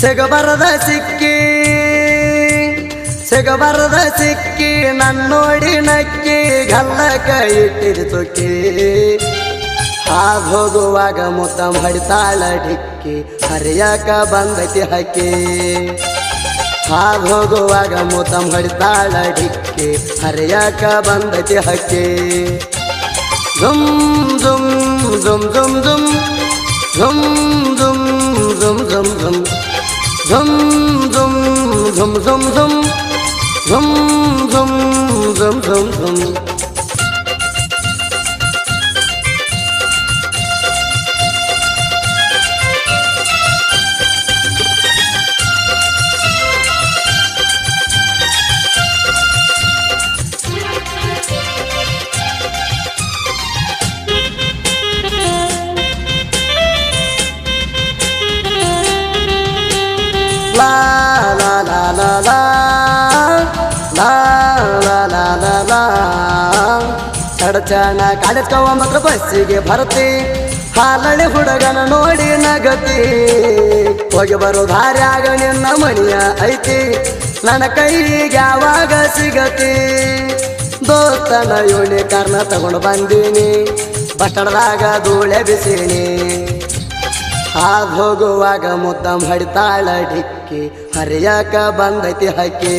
ಸಿಗಬರದ ಸಿಕ್ಕಿ ಸಿಗಬರದ ಸಿಕ್ಕಿ ನನ್ನೋಡಿ ನಕ್ಕಿ ಗಲ್ಲಕ ಇಟ್ಟಿದ ತುಕ್ಕಿ. ಹಾದ್ ಹೋಗುವಾಗ ಮುತ್ತಂ ಹಡಿತಾಳ ಡಿಕ್ಕಿ ಹರಿಯಾಕ ಬಂದತಿ ಹಕ್ಕಿ. ಹಾದ್ ಹೋಗುವಾಗ ಮುತ್ತಂ ಹಡಿತಾಳ ಡಿಕ್ಕಿ ಹರಿಯಕ ಬಂದತಿ ಹಕ್ಕಿ. ಝುಮ್ ಝುಮ್ ಝುಮ್ ಝುಮ್ ಝುಮ್ ಝುಮ್ ಝುಮ್ ಝುಮ್ ಝುಮ್ ಝುಮ್. ಝುಮ್ ಝುಮ್ ಝುಮ್ ಝುಮ್ ಝುಮ್ ಝುಮ್ ಝುಮ್ ಝುಮ್ ಝುಮ್ ಝುಮ್ ಚಡಚಣ ಮಾತ್ರ ಬಸ್ಸಿಗೆ ಭರ್ತಿ ಹಾಲಳಿ ಹುಡುಗನ ನೋಡಿ ನಗತಿ. ಹೋಗಿ ಬರೋ ದಾರ್ಯಾಗ ನಿನ್ನ ಮಣಿಯ ಐತಿ. ನನ್ನ ಕೈಗೆ ಯಾವಾಗ ಸಿಗತಿ? ದೋಸ್ತನ ಯೋಳಿ ಕರ್ಣ ತಗೊಂಡು ಬಂದೀನಿ. ಬಟ್ಟಡದಾಗ ಧೂಳೆ ಬಿಸೀನಿ. ಹಾದ್ ಹೋಗುವಾಗ ಮುತ್ತಂ ಹಡಿತಾಳ ಡಿಕ್ಕಿ ಹರಿಯಾಕ ಬಂದೈತಿ ಹಕ್ಕಿ.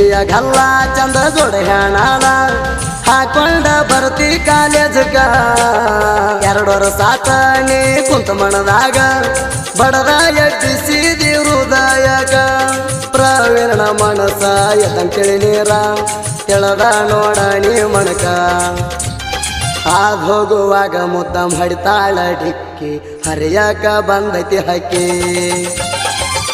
ಸುಕ್ಕಿಯ ಗಲ್ಲ ಚಂದ ಹೆಣಾಲ ಹಾಕೊಂಡ ಬರ್ತಿ ಕಾಲೇಜಗ ಎರಡು ವರ್ಷ ಆತ ನೀ ಕುಂತ ಮಣದಾಗ ಬಡದ ಎಟ್ಟಿಸಿ ಹೃದಯಗ. ಪ್ರವೀಣ ಮನಸ ಎದಂತೇಳಿ ನೀರ. ಕೆಳದ ನೋಡ ನೀ ಮಣಕ. ಹೋಗುವಾಗ ಮುದ್ದಂ ಹಡಿತಾಳ ಡಿಕ್ಕಿ. ಹರಿಯಾಕ ಬಂದೈತಿ ಹಕ್ಕಿ.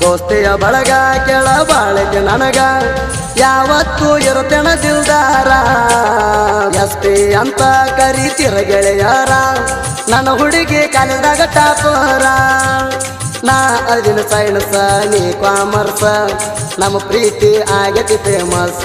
ದೋಸ್ತಿಯ ಬಳಗ ಕೆಳ ಬಾಳಿಗೆ ನನಗ ಯಾವತ್ತೂ ಇರುತ್ತೆಣ ದಿಲ್ದಾರ ಎಸ್ ಪಿ ಅಂತ ಕರಿತಿರ ಗೆಳೆಯರ ನನ್ನ ಹುಡುಗಿ ಕಾಲೇಜಾಗ ಟಾಪರ ನಾ ಅದಿನ ಸೈನ್ಸ, ನೀ ಕಾಮರ್ಸ. ನಮ್ಮ ಪ್ರೀತಿ ಆಗತಿ ಫೇಮಸ್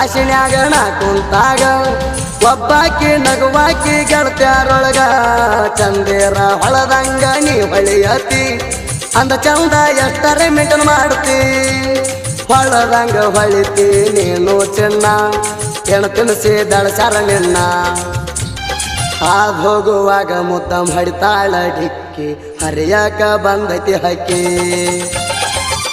ಕ್ಲಾಸಿನ್ಯಾಗ ನಾ ಕುಂತಾಗ, ಒಬ್ಬಾಕಿ ನಗುವಾಕಿ ಗೆಳತ್ಯಾರೊಳಗ, ಚಂದೇರ ಹೊಳದಂಗ ನೀ ಹೊಳಿಯತಿ, ಅಂದ ಚಂದ ಎಷ್ಟರೆ ಮಿಟನ್ ಮಾಡ್ತಿ. ಹೊಳದಂಗ ಹೊಳಿತಿ ನೀನು ಚಿನ್ನ, ಹೆಣ ತಿನ್ಸಿ ದಳಸಾರ ನಿನ್ನ. ಹಾದ್ ಹೋಗುವಾಗ ಮುದ್ದಂ ಹಡಿತಾಳ ಡಿಕ್ಕಿ ಹರಿಯಾಕ ಬಂದೈತಿ ಹಕ್ಕಿ.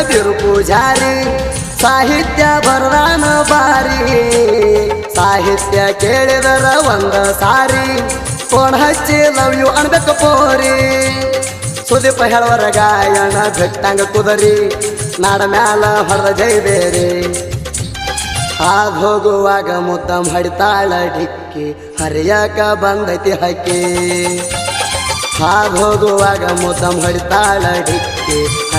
ಕೆಳ ಬಿರು ಪೂಜಾರಿ, ಸಾಹಿತ್ಯ ಬರದಾನ ಬಾರಿ. ಸಾಹಿತ್ಯ ಕೇಳಿದರ ಒಂದ ಸಾರಿ, ಕೋಣ ಹಚ್ಚಿ ಲವ್ ಯು ಅನ್ಬೇಕು ಪೋರಿ. ಸುದೀಪ ಹೇಳುವರ ಗಾಯಣ ಬಿಟ್ಟಂಗ ಕುದರಿ, ನಾಡ ಮ್ಯಾಲ ಹೊಡೆದ ಜೈಬೇರಿ ಹಾದ್ ಹೋಗುವಾಗ ಮುದ್ದಂ ಹಡಿತಾಳ ಡಿಕ್ಕಿ, ಹರಿಯಾಕ ಬಂದೈತಿ ಹಕ್ಕಿ. ಹಾದ್ ಹೋಗುವಾಗ ಮುದ್ದಂ ಹಡಿತಾಳ ಡಿಕ್ಕಿ